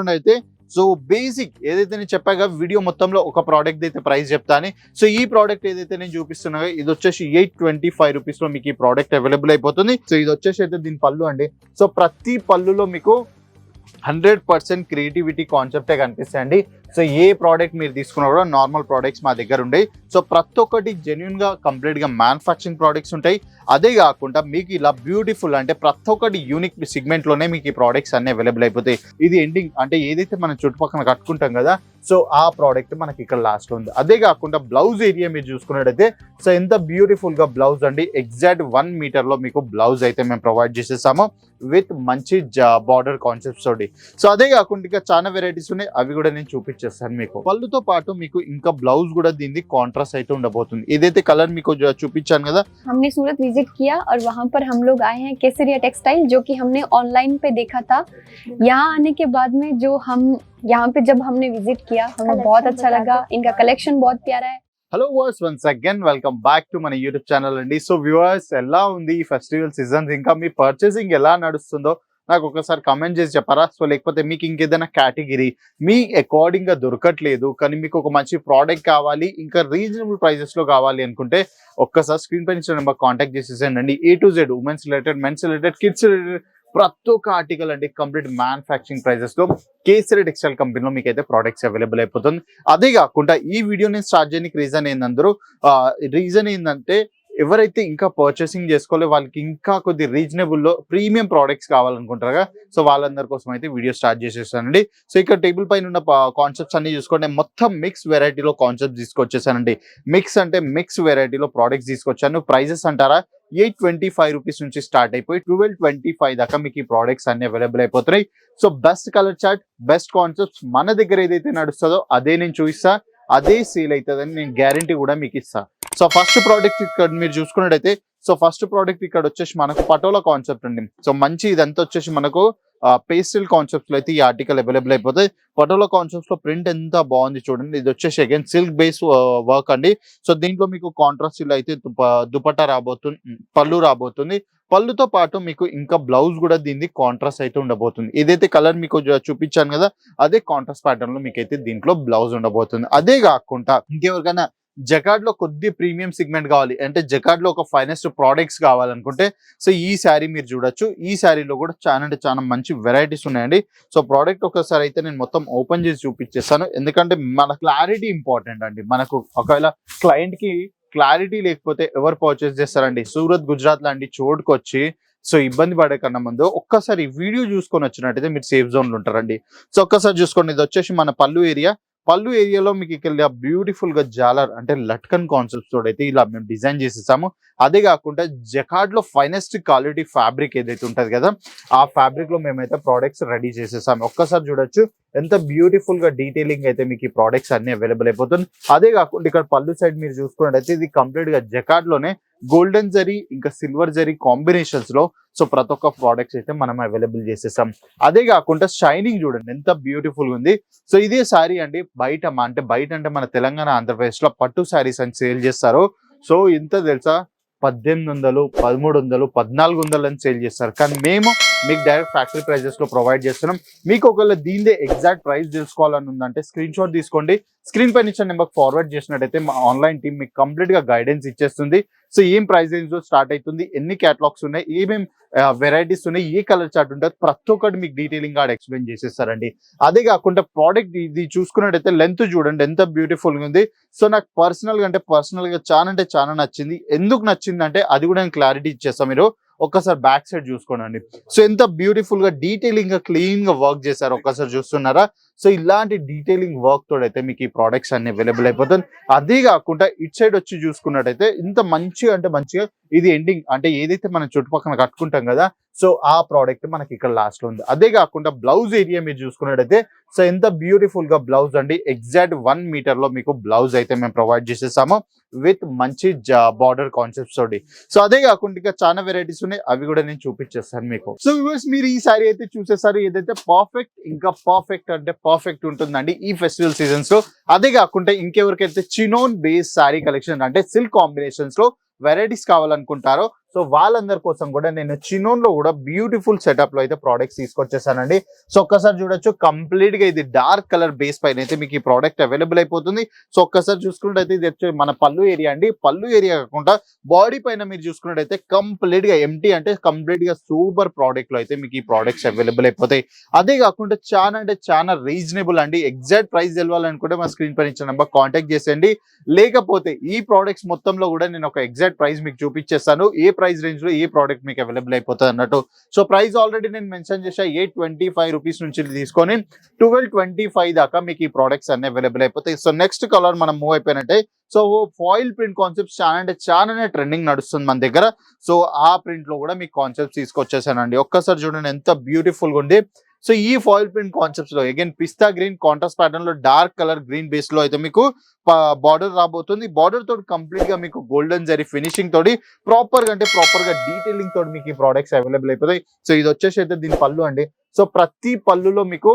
అయితే so basic ఏదైతే నేను చెప్పాగా వీడియో మొత్తంలో ఒక ప్రోడక్ట్ అయితే ప్రైస్ చెప్తాను సో ఈ ప్రోడక్ట్ ఏదైతే నేను చూపిస్తున్నాయో ఇది వచ్చేసి ఎయిట్ ట్వంటీ ఫైవ్ రూపీస్లో మీకు ఈ ప్రోడక్ట్ అవైలబుల్ అయిపోతుంది. సో ఇది వచ్చేసి అయితే దీని పళ్ళు అండి. సో ప్రతి పళ్ళులో మీకు హండ్రెడ్ పర్సెంట్ క్రియేటివిటీ కాన్సెప్టే కనిపిస్తాయండి. సో ఏ ప్రోడక్ట్ మీరు తీసుకున్నా కూడా నార్మల్ ప్రోడక్ట్స్ మా దగ్గర ఉండేవి. సో ప్రతి ఒక్కటి జెన్యున్గా కంప్లీట్గా మ్యానుఫ్యాక్చరింగ్ ప్రోడక్ట్స్ ఉంటాయి. అదే కాకుండా మీకు ఇలా బ్యూటిఫుల్ అంటే ప్రతి ఒక్కటి యూనిక్ సిగ్మెంట్లోనే మీకు ఈ ప్రోడక్ట్స్ అన్ని అవైలబుల్ అయిపోతాయి. ఇది ఎండింగ్ అంటే ఏదైతే మనం చుట్టుపక్కల కట్టుకుంటాం కదా సో ఆ ప్రోడక్ట్ మనకి ఇక్కడ లాస్ట్ ఉంది అదే కాకుండా బ్లౌజ్ ఏరియా మీరు చూసుకున్నట్టయితే సో ఎంత బ్యూటిఫుల్ గా బ్లౌజ్ అండి ఎగ్జాక్ట్ వన్ మీటర్ లో మీకు బ్లౌజ్ అయితే మేము ప్రొవైడ్ చేసేసాము విత్ మంచి బార్డర్ కాన్సెప్ట్స్ తోటి సో అదే కాకుండా ఇంకా చాలా వెరైటీస్ ఉన్నాయి అవి కూడా నేను చూపించేస్తాను మీకు పళ్ళుతో పాటు మీకు ఇంకా బ్లౌజ్ కూడా దీన్ని కాంట్రాస్ట్ అయితే ఉండబోతుంది ఏదైతే కలర్ మీకు జ- చూపించాను కదా हमने सूरत विजिट किया और वहाँ पर हम लोग आए हैं केसरिया टेक्सटाइल जो कि हमने ऑनलाइन पे देखा था यहाँ आने के बाद में जो हम यहाँ पे जब हमने विजिट किया हमें Collection बहुत अच्छा बता लगा दो। इनका कलेक्शन बहुत प्यारा है hello viewers once again welcome back to మన యూట్యూబ్ ఛానల్ అండి సో వ్యూవర్స్ ఎలా ఉంది ఈ ఫెస్టివల్ సీజన్స్ ఇంకా మీ పర్చేసింగ్ ఎలా నడుస్తుందో నాకు ఒకసారి కమెంట్ చేసి చెప్పారా సో లేకపోతే మీకు ఇంకేదైనా కేటగిరీ మీ అకార్డింగ్ గా దొరకట్లేదు కానీ మీకు ఒక మంచి ప్రోడక్ట్ కావాలి ఇంకా రీజనబుల్ ప్రైజెస్ లో కావాలి అనుకుంటే ఒక్కసారి స్క్రీన్ పై ఇచ్చిన నెంబర్ కాంటాక్ట్ చేసేసేయండి A to Z women's related men's related kids related ప్రతి ఒక్క ఆర్టికల్ అంటే కంప్లీట్ మ్యానుఫ్యాక్చరింగ్ ప్రైజెస్లో కేసరి టెక్స్టైల్ కంపెనీలో మీకు అయితే ప్రోడక్ట్స్ అవైలబుల్ అయిపోతుంది. అదే కాకుండా ఈ వీడియో నేను స్టార్ట్ చేయడానికి రీజన్ ఏంటందరూ రీజన్ ఏంటంటే ఎవరైతే ఇంకా పర్చేసింగ్ చేసుకోలే వాళ్ళకి ఇంకా కొద్ది రీజనబుల్లో ప్రీమియం ప్రోడక్ట్స్ కావాలనుకుంటారుగా సో వాళ్ళందరి కోసం అయితే వీడియో స్టార్ట్ చేసేసానండి. సో ఇక్కడ టేబుల్ పైన ఉన్న కాన్సెప్ట్స్ అన్ని చూసుకుంటే మొత్తం మిక్స్ వెరైటీలో కాన్సెప్ట్స్ తీసుకొచ్చేసానండి. మిక్స్ అంటే మిక్స్ వెరైటీలో ప్రోడక్ట్స్ తీసుకొచ్చాను. ప్రైజెస్ అంటారా? ఎయిట్ ట్వంటీ ఫైవ్ రూపీస్ నుంచి స్టార్ట్ అయిపోయి ట్వెల్వ్ ట్వంటీ ఫైవ్ దాకా మీకు ఈ ప్రోడక్ట్స్ అన్ని అవైలబుల్ అయిపోతున్నాయి. So best colour chart best concepts మన దగ్గర ఏదైతే నడుస్తుందో అదే నేను చూపిస్తా. అదే సేల్ అవుతుందని నేను గ్యారంటీ కూడా మీకు ఇస్తా. సో ఫస్ట్ ప్రోడక్ట్ ఇక్కడ మీరు చూసుకున్నట్టయితే సో ఫస్ట్ ప్రోడక్ట్ ఇక్కడ వచ్చేసి మనకు పటోలా కాన్సెప్ట్ అండి. సో మంచి ఇదంతా వచ్చేసి మనకు పేస్టల్ కాన్సెప్ట్స్లో అయితే ఈ ఆర్టికల్ అవైలబుల్ అయిపోతాయి పటోలా కాన్సెప్ట్స్లో ప్రింట్ ఎంత బాగుంది చూడండి. ఇది వచ్చేసి అగైన్ సిల్క్ బేస్ వర్క్ అండి. సో దీంట్లో మీకు కాంట్రాస్ట్ ఇలా అయితే దుప- దుపట్టా రాబోతుంది పళ్ళు రాబోతుంది. పళ్ళుతో పాటు మీకు ఇంకా బ్లౌజ్ కూడా దీన్ని కాంట్రాస్ట్ అయితే ఉండబోతుంది. ఏదైతే కలర్ మీకు చూపించాను కదా అదే కాంట్రాస్ట్ ప్యాటర్న్లో మీకు అయితే దీంట్లో బ్లౌజ్ ఉండబోతుంది. అదే కాకుండా ఇంకెవరికైనా జకాడ్లో కొద్ది ప్రీమియం సిగ్మెంట్ కావాలి. అంటే జకాడ్లో ఒక ఫైనెస్ట్ ప్రోడక్ట్స్ కావాలనుకుంటే సో ఈ శారీ మీరు చూడొచ్చు. ఈ శారీలో కూడా చాలా అంటే చాలా మంచి వెరైటీస్ ఉన్నాయండి. సో ప్రోడక్ట్ ఒకసారి అయితే నేను మొత్తం ఓపెన్ చేసి చూపించేస్తాను. ఎందుకంటే మన క్లారిటీ ఇంపార్టెంట్ అండి. మనకు ఒకవేళ క్లయింట్కి క్లారిటీ లేకపోతే ఎవరు పర్చేస్ చేస్తారండి? సూరత్ గుజరాత్ లాంటి చోటుకు వచ్చి సో ఇబ్బంది పడే కన్నా ముందు ఒక్కసారి వీడియో చూసుకొని వచ్చినట్టయితే మీరు సేఫ్ జోన్లో ఉంటారండి. సో ఒక్కసారి చూసుకోండి. ఇది వచ్చేసి మన పళ్ళు ఏరియా పళ్ళు ఏరియాలో మీకు ఇక్కడ బ్యూటిఫుల్గా జాలర్ అంటే లట్కన్ కాన్సెప్ట్స్ తోటి అయితే ఇలా మేము డిజైన్ చేసేసాము. అదే కాకుండా జకార్డ్లో ఫైనెస్ట్ క్వాలిటీ ఫ్యాబ్రిక్ ఏదైతే ఉంటది కదా ఆ ఫ్యాబ్రిక్లో మేమైతే ప్రోడక్ట్స్ రెడీ చేసేసాము. ఒక్కసారి చూడొచ్చు. ఎంత బ్యూటిఫుల్గా డీటెయిలింగ్ అయితే మీకు ఈ ప్రోడక్ట్స్ అన్ని అవైలబుల్ అయిపోతుంది. అదే కాకుండా ఇక్కడ పళ్ళు సైడ్ మీరు చూసుకున్నట్టయితే ఇది కంప్లీట్గా లోనే గోల్డెన్ జరీ ఇంకా సిల్వర్ జరీ కాంబినేషన్స్లో సో ప్రతి ఒక్క ప్రోడక్ట్స్ అయితే మనం అవైలబుల్ చేసేసాం. అదే కాకుండా షైనింగ్ చూడండి ఎంత బ్యూటిఫుల్ ఉంది. సో ఇదే శారీ అండి బయట అంటే బయట అంటే మన తెలంగాణ ఆంధ్రప్రదేశ్లో పట్టు శారీస్ అని సేల్ చేస్తారు. సో ఇంత తెలుసా? పద్దెనిమిది వందలు పదమూడు వందలు పద్నాలుగు వందలు అని సేల్ చేస్తారు. కానీ మేము మీకు డైరెక్ట్ ఫ్యాక్టరీ ప్రైజెస్లో ప్రొవైడ్ చేస్తున్నాం. మీకు ఒకవేళ దీనిదే ఎగ్జాక్ట్ ప్రైస్ తెలుసుకోవాలని ఉందంటే స్క్రీన్ షాట్ తీసుకోండి. స్క్రీన్ పైన ఇచ్చిన నెంబర్ ఫార్వర్డ్ చేసినట్టయితే మా ఆన్లైన్ టీమ్ మీకు కంప్లీట్గా గైడెన్స్ ఇచ్చేస్తుంది. సో ఏం ప్రైస్ రేంజ్ స్టార్ట్ అవుతుంది ఎన్ని క్యాటలాగ్స్ ఉన్నాయి ఏమేం వెరైటీస్ ఉన్నాయి ఏ కలర్ చార్ట్ ఉంటుంది ప్రతి ఒక్కటి మీకు డీటెయిలింగ్ ఆడ ఎక్స్ప్లెయిన్ చేసేస్తారండి. అదే కాకుండా ప్రోడక్ట్ ఇది చూసుకున్నట్టయితే లెంత్ చూడండి ఎంత బ్యూటిఫుల్గా ఉంది. సో నాకు పర్సనల్గా అంటే పర్సనల్గా చాలా అంటే చాలా నచ్చింది. ఎందుకు నచ్చింది అంటే అది కూడా నేను క్లారిటీ ఇచ్చేస్తాను మీరు. ఒక్కసారి బ్యాక్ సైడ్ చూసుకోండి సో ఎంత బ్యూటిఫుల్గా డీటెయిలింగ్గా క్లీన్గా వర్క్ చేశారు ఒక్కసారి చూస్తున్నారా? సో ఇలాంటి డీటెయిలింగ్ వర్క్ తోడైతే మీకు ఈ ప్రోడక్ట్స్ అన్ని అవైలబుల్ అయిపోతుంది అదే కాకుండా ఇట్ సైడ్ వచ్చి చూసుకున్నట్టయితే ఇంత మంచిగా అంటే మంచిగా ఇది ఎండింగ్ అంటే ఏదైతే మనం చుట్టుపక్కల కట్టుకుంటాం కదా సో ఆ ప్రోడక్ట్ మనకి ఇక్కడ లాస్ట్లో ఉంది. అదే కాకుండా బ్లౌజ్ ఏరియా మీరు చూసుకున్నట్టయితే సో ఎంత బ్యూటిఫుల్గా బ్లౌజ్ అండి. ఎగ్జాక్ట్ వన్ మీటర్లో మీకు బ్లౌజ్ అయితే మేము ప్రొవైడ్ చేసేసాము విత్ మంచి బార్డర్ కాన్సెప్ట్స్ తోటి. సో అదే కాకుండా ఇంకా చాలా వెరైటీస్ ఉన్నాయి. అవి కూడా నేను చూపించేస్తాను మీకు. సో వ్యూవర్స్ మీరు ఈ సారీ అయితే చూసేసారు. ఏదైతే పర్ఫెక్ట్ ఇంకా పర్ఫెక్ట్ అంటే పర్ఫెక్ట్ ఉంటుందండి ఈ ఫెస్టివల్ సీజన్స్లో. అదే కాకుండా ఇంకెవరికైతే చినోన్ బేస్ సారీ కలెక్షన్ అంటే సిల్క్ కాంబినేషన్స్లో వెరైటీస్ కావాలనుకుంటారో సో వాళ్ళందరి కోసం కూడా నేను చినోన్లో కూడా బ్యూటిఫుల్ సెటప్లో అయితే ప్రోడక్ట్స్ తీసుకొచ్చేసానండి. సో ఒక్కసారి చూడొచ్చు కంప్లీట్గా ఇది డార్క్ కలర్ బేస్ పైన అయితే మీకు ఈ ప్రోడక్ట్ అవైలబుల్ అయిపోతుంది. సో ఒక్కసారి చూసుకున్నట్టయితే ఇది వచ్చి మన పళ్ళు ఏరియా అండి. పళ్ళు ఏరియా కాకుండా బాడీ పైన మీరు చూసుకున్నట్టయితే కంప్లీట్గా ఎంటీ అంటే కంప్లీట్గా సూపర్ ప్రోడక్ట్లో అయితే మీకు ఈ ప్రోడక్ట్స్ అవైలబుల్ అయిపోతాయి. అదే కాకుండా చాలా అంటే చాలా రీజనబుల్ అండి. ఎగ్జాక్ట్ ప్రైస్ తెలవాలనుకుంటే మా స్క్రీన్ పైన ఇచ్చిన నెంబర్ కాంటాక్ట్ చేసేయండి. లేకపోతే ఈ ప్రోడక్ట్స్ మొత్తంలో కూడా నేను ఒక ఎగ్జాక్ట్ ప్రైస్ మీకు చూపించేస్తాను. ఏ ప్రైస్ రేంజ్లో ఏ ప్రోడక్ట్ మీకు అవైలబుల్ అయిపోతుంది అన్నట్టు. సో ప్రైస్ ఆల్రెడీ నేను మెన్షన్ చేసా ఎయిట్ ట్వంటీ ఫైవ్ రూపీస్ నుంచి తీసుకొని ట్వెల్వ్ ట్వంటీ ఫైవ్ దాకా మీకు ఈ ప్రోడక్ట్స్ అన్ని అవైలబుల్ అయిపోతాయి. సో నెక్స్ట్ కలర్ మనం మూవ్ అయిపోయినట్టే. సో ఫాయిల్ ప్రింట్ కాన్సెప్ట్స్ చాలా అంటే చాలానే ట్రెండింగ్ నడుస్తుంది మన దగ్గర. సో ఆ ప్రింట్లో కూడా మీకు కాన్సెప్ట్స్ తీసుకొచ్చేసానండి. ఒక్కసారి చూడండి ఎంత బ్యూటిఫుల్గా ఉంది. సో ఈ ఫాయిల్ ప్రింట్ కాన్సెప్ట్స్లో అగైన్ పిస్తా గ్రీన్ కాంట్రాస్ట్ ప్యాటర్న్లో డార్క్ కలర్ గ్రీన్ బేస్లో అయితే మీకు బార్డర్ రాబోతుంది. బార్డర్ తోటి కంప్లీట్గా మీకు గోల్డెన్ జరీ ఫినిషింగ్ తోటి ప్రాపర్గా అంటే ప్రాపర్గా డీటెయిలింగ్ తోటి మీకు ఈ ప్రోడక్ట్స్ అవైలబుల్ అయిపోతాయి. సో ఇది వచ్చేసి అయితే దీని పళ్ళు అండి. సో ప్రతి పళ్ళులో మీకు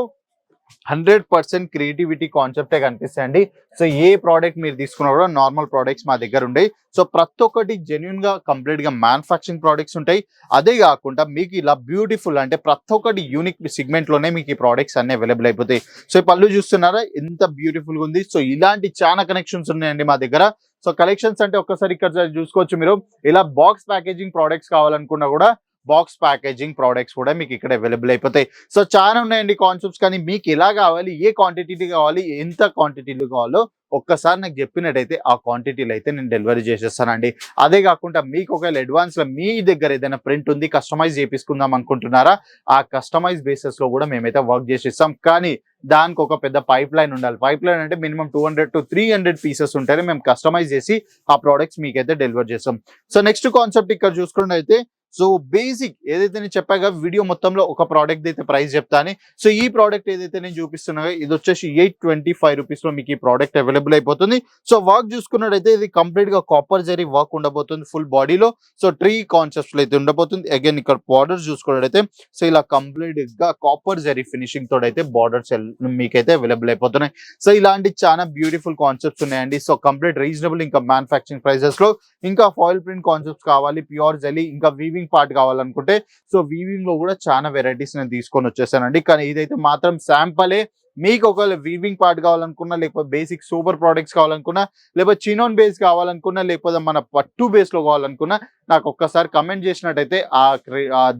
హండ్రెడ్ పర్సెంట్ క్రియేటివిటీ కాన్సెప్టే కనిపిస్తాయండి సో ఏ ప్రోడక్ట్ మీరు తీసుకున్నా కూడా నార్మల్ ప్రోడక్ట్స్ మా దగ్గర ఉంటాయి. సో ప్రతి ఒక్కటి జెన్యున్గా కంప్లీట్గా మ్యానుఫాక్చరింగ్ ప్రోడక్ట్స్ ఉంటాయి. అదే కాకుండా మీకు ఇలా బ్యూటిఫుల్ అంటే ప్రతి ఒక్కటి యూనిక్ సిగ్మెంట్లోనే మీకు ఈ ప్రోడక్ట్స్ అన్ని అవైలబుల్ అయిపోతాయి. సో ఈ పళ్ళు చూస్తున్నారా? ఎంత బ్యూటిఫుల్గా ఉంది. సో ఇలాంటి చాలా కనెక్షన్స్ ఉన్నాయండి మా దగ్గర. సో కలెక్షన్స్ అంటే ఒక్కసారి ఇక్కడ చూసుకోవచ్చు మీరు. ఇలా బాక్స్ ప్యాకేజింగ్ ప్రోడక్ట్స్ కావాలనుకున్నా కూడా బాక్స్ ప్యాకేజింగ్ ప్రోడక్ట్స్ కూడా మీకు ఇక్కడ అవైలబుల్ అయిపోతాయి. సో చాలా ఉన్నాయండి కాన్సెప్ట్స్ కానీ మీకు ఎలా కావాలి ఏ క్వాంటిటీ కావాలి ఎంత క్వాంటిటీలు కావాలో ఒక్కసారి నాకు చెప్పినట్టయితే ఆ క్వాంటిటీలు అయితే నేను డెలివరీ చేసేస్తానండి. అదే కాకుండా మీకు ఒకవేళ అడ్వాన్స్లో మీ దగ్గర ఏదైనా ప్రింట్ ఉంది కస్టమైజ్ చేపించుకుందాం అనుకుంటున్నారా ఆ కస్టమైజ్ బేసిస్లో కూడా మేమైతే వర్క్ చేసిస్తాం. కానీ దానికి ఒక పెద్ద పైప్ లైన్ ఉండాలి. పైప్ లైన్ అంటే minimum two hundred to three hundred pieces ఉంటేనే మేము కస్టమైజ్ చేసి ఆ ప్రోడక్ట్స్ మీకైతే డెలివర్ చేస్తాం. సో నెక్స్ట్ కాన్సెప్ట్ ఇక్కడ చూసుకున్నట్టయితే సో బేసిక్ ఏదైతే నేను చెప్పాగా వీడియో మొత్తంలో ఒక ప్రోడక్ట్ అయితే ప్రైస్ చెప్తాను సో ఈ ప్రోడక్ట్ ఏదైతే నేను చూపిస్తున్నాయో ఇది వచ్చేసి ఎయిట్ ట్వంటీ ఫైవ్ రూపీస్లో మీకు ఈ ప్రోడక్ట్ అవైలబుల్ అయిపోతుంది. సో వర్క్ చూసుకున్నట్టయితే ఇది కంప్లీట్గా కాపర్ జరీ వర్క్ ఉండబోతుంది ఫుల్ బాడీలో సో ట్రీ కాన్సెప్ట్స్ అయితే ఉండబోతుంది. అగైన్ ఇక్కడ బార్డర్స్ చూసుకున్నట్టయితే సో ఇలా కంప్లీట్గా కాపర్ జరీ ఫినిషింగ్ తోటి అయితే బార్డర్స్ మీకైతే అవైలబుల్ అయిపోతున్నాయి. సో ఇలాంటి చాలా బ్యూటిఫుల్ కాన్సెప్ట్స్ ఉన్నాయండి. సో కంప్లీట్ రీజనబుల్ ఇంకా మ్యానుఫ్యాక్చరింగ్ ప్రైసెస్లో. ఇంకా ఫాయిల్ ప్రింట్ కాన్సెప్ట్స్ కావాలి ప్యూర్ జెలీ ఇంకా వీవింగ్ పార్ట్ కావాలనుకుంటే సో వీవింగ్లో కూడా చాలా వెరైటీస్ నేను తీసుకొని వచ్చేసానండి. కానీ ఇదైతే మాత్రం శాంపలే మీకు ఒకవేళ వీవింగ్ పార్ట్ కావాలనుకున్నా లేకపోతే బేసిక్ సూపర్ ప్రోడక్ట్స్ కావాలనుకున్నా లేకపోతే చినోన్ బేస్ కావాలనుకున్నా లేకపోతే మన పట్టు బేస్లో కావాలనుకున్నా నాకు ఒక్కసారి కమెంట్ చేసినట్టయితే ఆ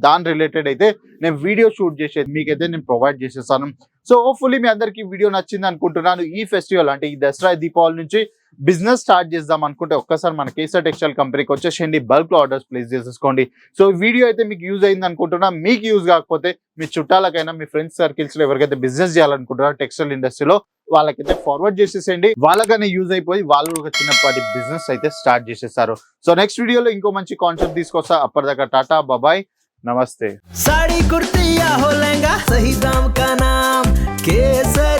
దాని రిలేటెడ్ అయితే నేను వీడియో షూట్ చేసేది మీకైతే నేను ప్రొవైడ్ చేసేస్తాను. సో హోప్ఫుల్లీ మీ అందరికి వీడియో నచ్చింది అనుకుంటున్నాను. ఈ ఫెస్టివల్ అంటే ఈ దసరా దీపావళి నుంచి బిజినెస్ స్టార్ట్ చేద్దాం అనుకుంటే ఒక్కసారి మన కేసర్ టెక్స్టైల్ కంపెనీకి వచ్చేసేయండి బల్క్ లో ఆర్డర్స్ ప్లేస్ చేసేసుకోండి సో ఈ వీడియో అయితే మీకు యూజ్ అయింది అనుకుంటున్నా మీకు యూజ్ కాకపోతే మీ చుట్టాలకైనా మీ ఫ్రెండ్స్ సర్కిల్స్ లో ఎవరికైతే బిజినెస్ చేయాలనుకుంటారో టెక్స్టైల్ ఇండస్ట్రీలో వాళ్ళకైతే ఫార్వర్డ్ చేసేసేయండి వాళ్ళకైనా యూజ్ అయిపోయి వాళ్ళు ఒక చిన్నపాటి బిజినెస్ అయితే స్టార్ట్ చేసేస్తారు సో నెక్స్ట్ వీడియోలో ఇంకో మంచి కాన్సెప్ట్ తీసుకొస్తా అప్పటిదాకా టాటా బాబాయ్ నమస్తే साड़ी कुर्ती या हो लहंगा सही दाम का नाम केसर